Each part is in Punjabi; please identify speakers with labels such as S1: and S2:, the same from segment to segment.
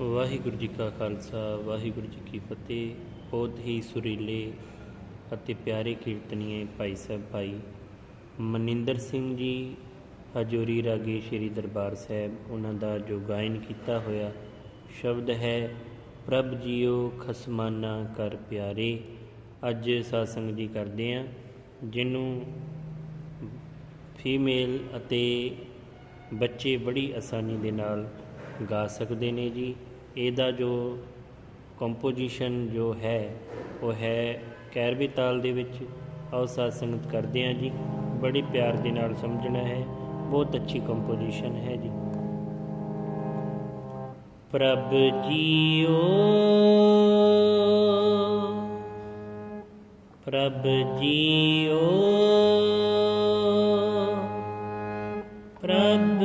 S1: ਵਾਹਿਗੁਰੂ ਜੀ ਕਾ ਖਾਲਸਾ, ਵਾਹਿਗੁਰੂ ਜੀ ਕੀ ਫਤਿਹ। ਬਹੁਤ ਹੀ ਸੁਰੀਲੇ ਅਤੇ ਪਿਆਰੇ ਕੀਰਤਨੀਏ ਭਾਈ ਸਾਹਿਬ ਭਾਈ ਮਨਿੰਦਰ ਸਿੰਘ ਜੀ, ਹਜੂਰੀ ਰਾਗੇ ਸ਼੍ਰੀ ਦਰਬਾਰ ਸਾਹਿਬ, ਉਹਨਾਂ ਦਾ ਜੋ ਗਾਇਨ ਕੀਤਾ ਹੋਇਆ ਸ਼ਬਦ ਹੈ, ਪ੍ਰਭ ਜੀਓ ਖਸਮਾਨਾ ਕਰ ਪਿਆਰੇ। ਅੱਜ ਸਾਸੰਗ ਜੀ ਕਰਦੇ ਆ ਜਿਹਨੂੰ ਫੀਮੇਲ ਅਤੇ ਬੱਚੇ ਬੜੀ ਆਸਾਨੀ ਦੇ ਨਾਲ ਗਾ ਸਕਦੇ ਨੇ ਜੀ। ਇਹਦਾ ਜੋ ਕੰਪੋਜੀਸ਼ਨ ਜੋ ਹੈ, ਉਹ ਹੈ ਕੈਰਵੀ ਤਾਲ ਦੇ ਵਿੱਚ। ਆਓ ਸਾਧ ਸੰਗਤ ਕਰਦੇ ਹਾਂ ਜੀ। ਬੜੀ ਪਿਆਰ ਦੇ ਨਾਲ ਸਮਝਣਾ ਹੈ। ਬਹੁਤ ਅੱਛੀ ਕੰਪੋਜੀਸ਼ਨ ਹੈ ਜੀ। ਪ੍ਰਭ ਜੀਓ ਪ੍ਰਭ ਜੀਓ, ਪ੍ਰਭ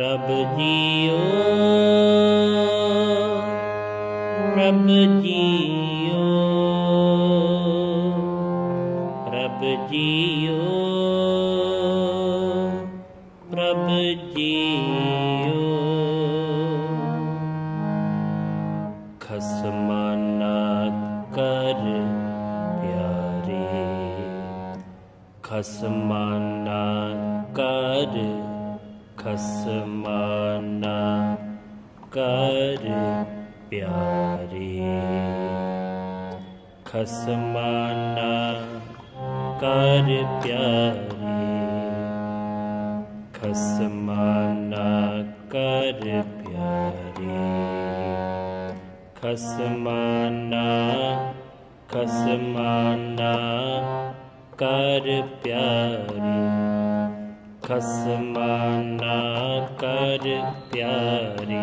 S1: ਪ੍ਰਭ ਜੀਓ। ਪ੍ਰਭ ਜੀਓ। ਪ੍ਰਭ ਜੀਓ। ਪ੍ਰਭ ਜੀਓ। ਖਸਮਾਨਾ ਕਰ ਪਿਆਰੇ। ਖਸਮਾਨਾ ਕਰ ਖਸਮਾਨਾ ਕਰ ਪਿਆਰੇ। ਖਸਮਾਨਾ ਕਰ ਪਿਆਰੇ। ਖਸਮਾਨਾ ਕਰ ਪਿਆਰੀ। ਖਸਮਾਨਾ ਖਸਮਾਨਾ ਕਰ ਪਿਆਰੀ। ਖਸਮਾਨਾ ਕਰ ਪਿਆਰੀ।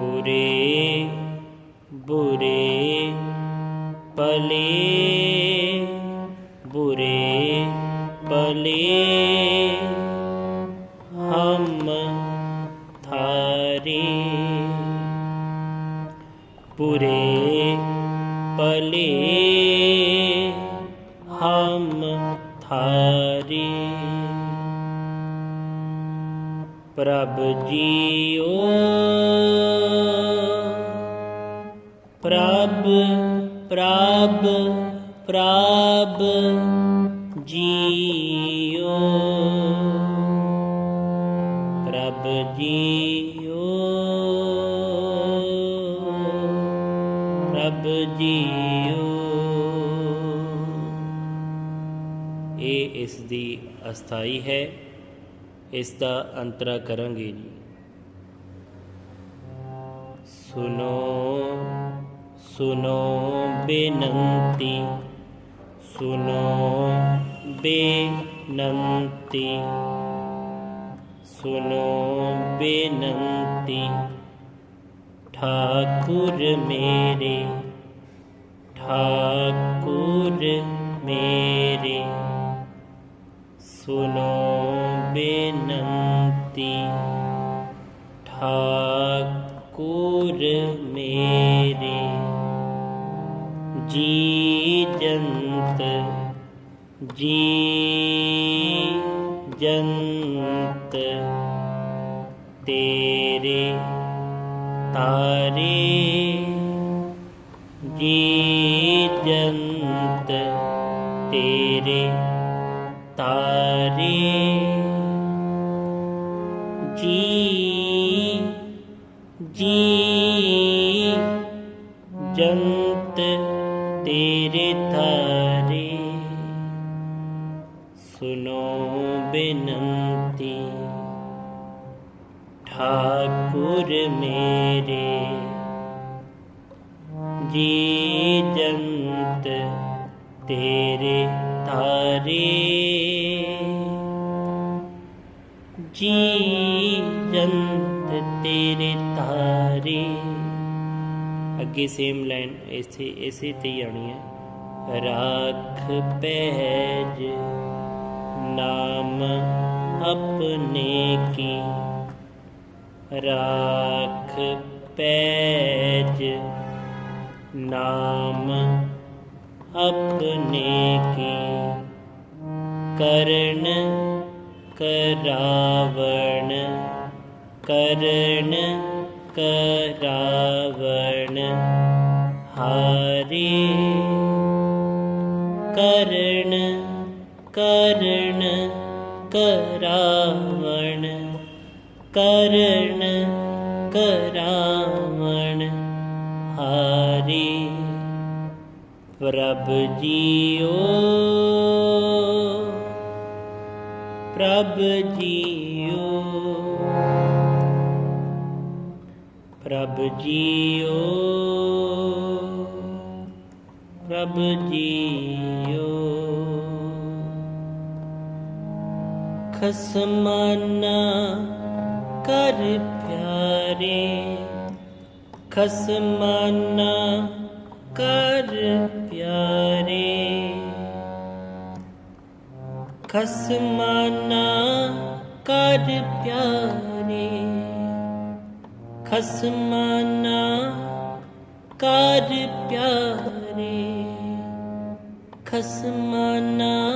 S1: ਬੁਰੇ ਬੁਰੇ ਪਲੇ ਬੁਰੇ ਪਲੇ ਹਮ ਥਾਰੀ ਬੁਰੇ ਪਲੇ ਹਮ ਥਾਰੇ ਪ੍ਰਭ ਜੀਓ ਪ੍ਰਭ ਪ੍ਰਭ ਪ੍ਰਭ ਜੀਓ। ਪ੍ਰਭ ਜੀਓ ਪ੍ਰਭ ਜੀਓ। ਇਹ ਇਸ ਦੀ ਅਸਥਾਈ ਹੈ। ਇਸ ਦਾ ਅੰਤਰਾ ਕਰਾਂਗੇ ਜੀ। ਸੁਨੋ ਸੁਨੋ ਬੇਨੰਤੀ ਸੁਨੋ ਬੇਨੰਤੀ ਸੁਨੋ ਬੇਨੰਤੀ, ਠਾਕੁਰ ਮੇਰੇ ਠਾਕੁਰ ਮੇਰੇ। सुनो सुनोनति ठाकुर मेरे जीजन्ती जन्त तेरे तारे जी तेरे ਤਾਰੇ ਜੀ ਜੀ ਜੰਤ ਤੇਰੇ ਤਾਰੇ। ਸੁਨੋ ਬੇਨੰਤੀ ਠਾਕੁਰ ਮੇਰੇ ਜੀ ਜੰਤ ਤੇਰੇ ਤਾਰੇ। ਜੀ ਜੰਤ ਤੇਰੇ ਤਾਰੇ। ਅੱਗੇ ਸੇਮ ਲਾਈਨ ਇਸੇ ਇਸੇ ਤੇ ਹੀ ਆਣੀ ਹੈ। ਰਾਖ ਪਹਿਜ ਨਾਮ ਆਪਣੇ ਕੀ। ਰਾਖ ਪੈਜ, ਨਾਮ ਆਪਣੇ ਕੀ। ਕਰਨ करावण कर्ण करावण। हरि करण कर्ण करावण। कर्ण करावण हरि। प्रभजियो ਪ੍ਰਭ ਜੀਓ। ਪ੍ਰਭ ਜੀਓ। ਪ੍ਰਭ ਜੀਓ। ਖਸਮਾਨਾ ਕਰ ਪਿਆਰੇ। ਖਸਮਾਨਾ ਕਰ ਪਿਆਰੇ। ਖਸਮਾਨਾ ਕਰ ਪਿਆਰੇ। ਖਸਮਾਨਾ ਕਰ ਪਿਆਰੇ। ਖਸਮਾਨਾ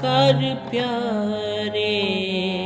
S1: ਕਰ ਪਿਆਰੇ।